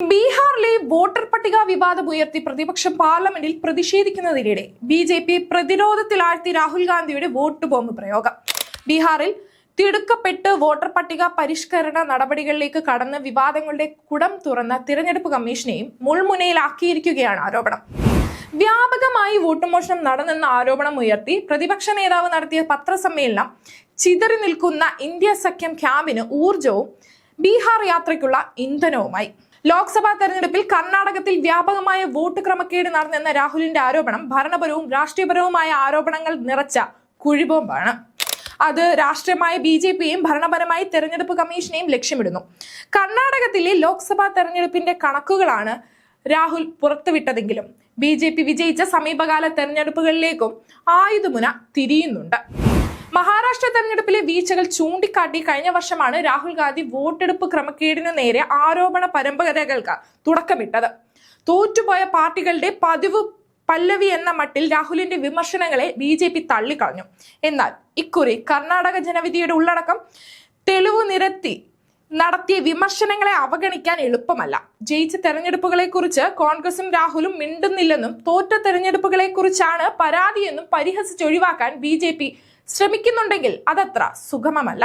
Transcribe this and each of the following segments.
ബീഹാറിലെ വോട്ടർ പട്ടിക വിവാദം ഉയർത്തി പ്രതിപക്ഷം പാർലമെന്റിൽ പ്രതിഷേധിക്കുന്നതിനിടെ ബി ജെ പി പ്രതിരോധത്തിലാഴ്ത്തി രാഹുൽ ഗാന്ധിയുടെ വോട്ട് ബോംബ് പ്രയോഗം. ബീഹാറിൽ തിടുക്കപ്പെട്ട് വോട്ടർ പട്ടിക പരിഷ്കരണ നടപടികളിലേക്ക് കടന്ന് വിവാദങ്ങളുടെ കുടം തുറന്ന തിരഞ്ഞെടുപ്പ് കമ്മീഷനെയും മുൾമുനയിലാക്കിയിരിക്കുകയാണ് ആരോപണം. വ്യാപകമായി വോട്ടുമോഷണം നടന്നെന്ന ആരോപണം ഉയർത്തി പ്രതിപക്ഷ നേതാവ് നടത്തിയ പത്രസമ്മേളനം ചിതറി നിൽക്കുന്ന ഇന്ത്യ സഖ്യം ക്യാമ്പിന് ഊർജവും ബീഹാർ യാത്രയ്ക്കുള്ള ഇന്ധനവുമായി. ലോക്സഭാ തെരഞ്ഞെടുപ്പിൽ കർണാടകത്തിൽ വ്യാപകമായ വോട്ട് ക്രമക്കേട് നടന്നെന്ന രാഹുലിന്റെ ആരോപണം ഭരണപരവും രാഷ്ട്രീയപരവുമായ ആരോപണങ്ങൾ നിറച്ച കുഴിബോംബാണ്. അത് രാഷ്ട്രീയമായ ബി ജെ പിയും ഭരണപരമായി തെരഞ്ഞെടുപ്പ് കമ്മീഷനെയും ലക്ഷ്യമിടുന്നു. കർണാടകത്തിലെ ലോക്സഭാ തെരഞ്ഞെടുപ്പിന്റെ കണക്കുകളാണ് രാഹുൽ പുറത്തുവിട്ടതെങ്കിലും ബി ജെ പി വിജയിച്ച സമീപകാല തെരഞ്ഞെടുപ്പുകളിലേക്കും ആയുധമുന തിരിയുന്നുണ്ട്. മഹാരാഷ്ട്ര തെരഞ്ഞെടുപ്പിലെ വീഴ്ചകൾ ചൂണ്ടിക്കാട്ടി കഴിഞ്ഞ വർഷമാണ് രാഹുൽ ഗാന്ധി വോട്ടെടുപ്പ് ക്രമക്കേടിനു നേരെ ആരോപണ പരമ്പരകൾക്ക് തുടക്കമിട്ടത്. തോറ്റുപോയ പാർട്ടികളുടെ പതിവ് പല്ലവി എന്ന മട്ടിൽ രാഹുലിന്റെ വിമർശനങ്ങളെ ബി ജെ പി തള്ളിക്കളഞ്ഞു. എന്നാൽ ഇക്കുറി കർണാടക ജനവിധിയുടെ ഉള്ളടക്കം തെളിവ് നിരത്തി നടത്തിയ വിമർശനങ്ങളെ അവഗണിക്കാൻ എളുപ്പമല്ല. ജയിച്ച തെരഞ്ഞെടുപ്പുകളെ കുറിച്ച് കോൺഗ്രസും രാഹുലും മിണ്ടുന്നില്ലെന്നും തോറ്റ തെരഞ്ഞെടുപ്പുകളെ കുറിച്ചാണ് പരാതിയെന്നും പരിഹസിച്ചൊഴിവാക്കാൻ ബി ജെ പി ശ്രമിക്കുന്നുണ്ടെങ്കിൽ അതത്ര സുഗമമല്ല.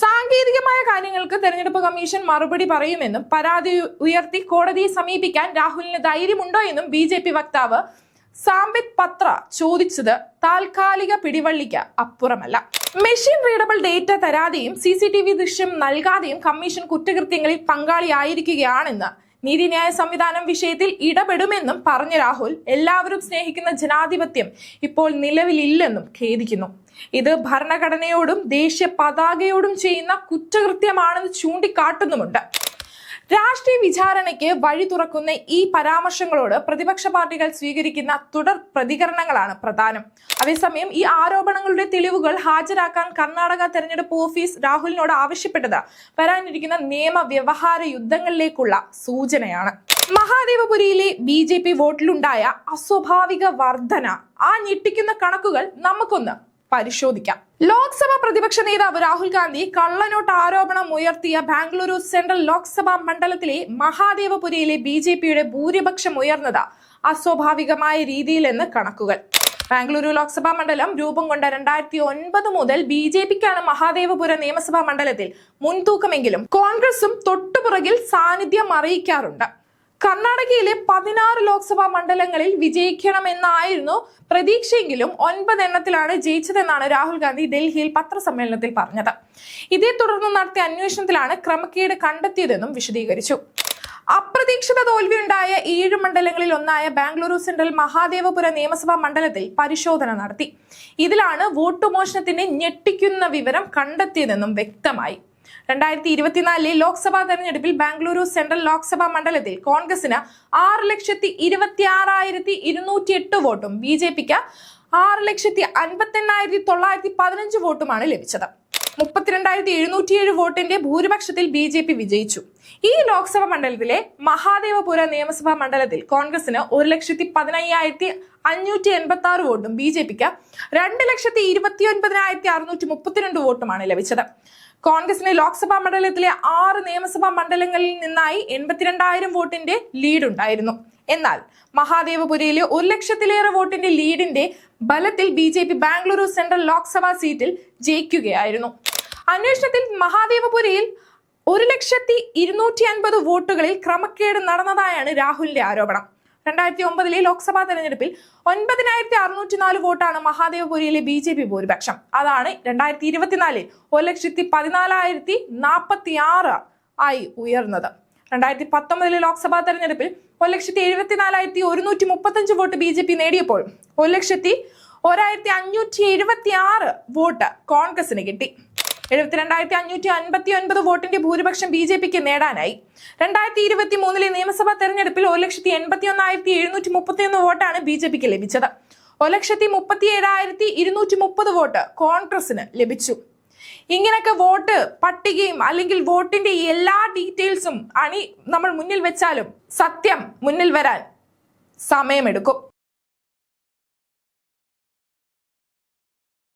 സാങ്കേതികമായ കാര്യങ്ങൾക്ക് തെരഞ്ഞെടുപ്പ് കമ്മീഷൻ മറുപടി പറയുമെന്നും പരാതി ഉയർത്തി കോടതിയെ സമീപിക്കാൻ രാഹുലിന് ധൈര്യമുണ്ടോ എന്നും ബി ജെ പി വക്താവ് സാംബിത് പത്ര ചോദിച്ചത് താൽക്കാലിക പിടിവള്ളിക്ക് അപ്പുറമല്ല. മെഷീൻ റീഡബിൾ ഡേറ്റ തരാതെയും സി സി ടി വി ദൃശ്യം നൽകാതെയും കമ്മീഷൻ കുറ്റകൃത്യങ്ങളിൽ പങ്കാളിയായിരിക്കുകയാണെന്ന് നീതിന്യായ സംവിധാനം വിഷയത്തിൽ ഇടപെടുമെന്നും പറഞ്ഞ രാഹുൽ എല്ലാവരും സ്നേഹിക്കുന്ന ജനാധിപത്യം ഇപ്പോൾ നിലവിലില്ലെന്നും ഖേദിക്കുന്നു. ഇത് ഭരണഘടനയോടും ദേശീയ പതാകയോടും ചെയ്യുന്ന കുറ്റകൃത്യമാണെന്ന് ചൂണ്ടിക്കാട്ടുന്നുമുണ്ട്. രാഷ്ട്രീയ വിചാരണയ്ക്ക് വഴി തുറക്കുന്ന ഈ പരാമർശങ്ങളോട് പ്രതിപക്ഷ പാർട്ടികൾ സ്വീകരിക്കുന്ന തുടർ പ്രതികരണങ്ങളാണ് പ്രധാനം. അതേസമയം ഈ ആരോപണങ്ങളുടെ തെളിവുകൾ ഹാജരാക്കാൻ കർണാടക തെരഞ്ഞെടുപ്പ് ഓഫീസ് രാഹുലിനോട് ആവശ്യപ്പെട്ടത് വരാനിരിക്കുന്ന നിയമ വ്യവഹാര യുദ്ധങ്ങളിലേക്കുള്ള സൂചനയാണ്. മഹാദേവപുരിയിലെ ബി ജെ പി വോട്ടിലുണ്ടായ അസ്വാഭാവിക വർധന ആ ഞെട്ടിക്കുന്ന കണക്കുകൾ നമുക്കൊന്ന് പരിശോധിക്കാം. ലോക്സഭാ പ്രതിപക്ഷ നേതാവ് രാഹുൽ ഗാന്ധി കള്ളനോട്ട് ആരോപണം ഉയർത്തിയ ബാംഗ്ലൂരു സെൻട്രൽ ലോക്സഭാ മണ്ഡലത്തിലെ മഹാദേവപുരയിലെ ബി ജെ പിയുടെ ഭൂരിപക്ഷം ഉയർന്നത് അസ്വാഭാവികമായ രീതിയിലെന്ന് കണക്കുകൾ. ബാംഗ്ലൂരു ലോക്സഭാ മണ്ഡലം രൂപം കൊണ്ട രണ്ടായിരത്തി ഒൻപത് മുതൽ ബി ജെ പിക്കാണ് മഹാദേവപുര നിയമസഭാ മണ്ഡലത്തിൽ മുൻതൂക്കമെങ്കിലും കോൺഗ്രസും തൊട്ടുപുറകിൽ സാന്നിധ്യം അറിയിക്കാറുണ്ട്. കർണാടകയിലെ പതിനാറ് ലോക്സഭാ മണ്ഡലങ്ങളിൽ വിജയിക്കണമെന്നായിരുന്നു പ്രതീക്ഷയെങ്കിലും ഒൻപത് എണ്ണത്തിലാണ് ജയിച്ചതെന്നാണ് രാഹുൽ ഗാന്ധി ഡൽഹിയിൽ പത്രസമ്മേളനത്തിൽ പറഞ്ഞത്. ഇതേ തുടർന്ന് നടത്തിയ അന്വേഷണത്തിലാണ് ക്രമക്കേട് കണ്ടെത്തിയതെന്നും വിശദീകരിച്ചു. അപ്രതീക്ഷിത തോൽവിയുണ്ടായ ഏഴ് മണ്ഡലങ്ങളിൽ ഒന്നായ ബാംഗ്ലൂരു സെൻട്രൽ മഹാദേവപുര നിയമസഭാ മണ്ഡലത്തിൽ പരിശോധന നടത്തി. ഇതിലാണ് വോട്ട് മോഷണത്തിന്റെ ഞെട്ടിക്കുന്ന വിവരം കണ്ടെത്തിയതെന്നും വ്യക്തമായി. രണ്ടായിരത്തി ഇരുപത്തിനാലിലെ ലോക്സഭാ തെരഞ്ഞെടുപ്പിൽ ബാംഗ്ലൂരു സെൻട്രൽ ലോക്സഭാ മണ്ഡലത്തിൽ കോൺഗ്രസിന് ആറ് ലക്ഷത്തി ഇരുപത്തി ആറായിരത്തി ഇരുന്നൂറ്റി എട്ട് വോട്ടും ബി ജെ പിക്ക് ആറ് ലക്ഷത്തി അൻപത്തി എണ്ണായിരത്തി തൊള്ളായിരത്തി പതിനഞ്ച് വോട്ടുമാണ് ലഭിച്ചത്. മുപ്പത്തിരണ്ടായിരത്തി എഴുന്നൂറ്റിയേഴ് വോട്ടിന്റെ ഭൂരിപക്ഷത്തിൽ ബി ജെ പി വിജയിച്ചു. ഈ ലോക്സഭാ മണ്ഡലത്തിലെ മഹാദേവപുര നിയമസഭാ മണ്ഡലത്തിൽ കോൺഗ്രസിന് ഒരു ലക്ഷത്തി പതിനയ്യായിരത്തി അഞ്ഞൂറ്റി എൺപത്തി ആറ് വോട്ടും ബി ജെ പിക്ക് രണ്ട് ലക്ഷത്തി ഇരുപത്തി ഒൻപതിനായിരത്തി അറുന്നൂറ്റി മുപ്പത്തിരണ്ട് വോട്ടുമാണ് ലഭിച്ചത്. കോൺഗ്രസിന് ലോക്സഭാ മണ്ഡലത്തിലെ ആറ് നിയമസഭാ മണ്ഡലങ്ങളിൽ നിന്നായി എൺപത്തിരണ്ടായിരം വോട്ടിന്റെ ലീഡ് ഉണ്ടായിരുന്നു. എന്നാൽ മഹാദേവപുരയിലെ ഒരു ലക്ഷത്തിലേറെ വോട്ടിന്റെ ലീഡിന്റെ ബലത്തിൽ B J P Bengaluru central Lok Sabha സീറ്റിൽ ജയിക്കുകയായിരുന്നു. അന്വേഷണത്തിൽ മഹാദേവപുരയിൽ ഒരു ലക്ഷത്തി ഇരുന്നൂറ്റി അൻപത് വോട്ടുകളിൽ ക്രമക്കേട് നടന്നതായാണ് രാഹുലിന്റെ ആരോപണം. രണ്ടായിരത്തി ഒമ്പതിലെ ലോക്സഭാ തെരഞ്ഞെടുപ്പിൽ ഒൻപതിനായിരത്തി അറുന്നൂറ്റി നാല് വോട്ടാണ് മഹാദേവപുരിയിലെ ബി ജെ പി ഭൂരിപക്ഷം. അതാണ് രണ്ടായിരത്തി ഇരുപത്തിനാലിൽ ഒരു ലക്ഷത്തി പതിനാലായിരത്തി നാൽപ്പത്തി ആറ് ആയി ഉയർന്നത്. രണ്ടായിരത്തി പത്തൊമ്പതിലെ ലോക്സഭാ തെരഞ്ഞെടുപ്പിൽ ഒരു ലക്ഷത്തി എഴുപത്തിനാലായിരത്തി ഒരുന്നൂറ്റി മുപ്പത്തഞ്ച് വോട്ട് ബി ജെ പി നേടിയപ്പോൾ ഒരു ലക്ഷത്തി ഒരായിരത്തി അഞ്ഞൂറ്റി എഴുപത്തി ആറ് വോട്ട് കോൺഗ്രസിന് കിട്ടി. എഴുപത്തിരണ്ടായിരത്തി അഞ്ഞൂറ്റി അൻപത്തി ഒൻപത് വോട്ടിന്റെ ഭൂരിപക്ഷം ബി ജെ പിക്ക് നേടാനായി. രണ്ടായിരത്തി ഇരുപത്തി മൂന്നിലെ നിയമസഭാ തെരഞ്ഞെടുപ്പിൽ ഒരു ലക്ഷത്തി എൺപത്തി ഒന്നായിരത്തി എഴുന്നൂറ്റി മുപ്പത്തി ഒന്ന് വോട്ടാണ് ബി ജെ പിക്ക് ലഭിച്ചത്. ഒരു ലക്ഷത്തി മുപ്പത്തി ഏഴായിരത്തി ഇരുന്നൂറ്റി മുപ്പത് വോട്ട് കോൺഗ്രസിന് ലഭിച്ചു. ഇങ്ങനൊക്കെ വോട്ട് പട്ടികയും അല്ലെങ്കിൽ വോട്ടിന്റെ എല്ലാ ഡീറ്റെയിൽസും അണി നമ്മൾ മുന്നിൽ വെച്ചാലും സത്യം മുന്നിൽ വരാൻ സമയമെടുക്കും.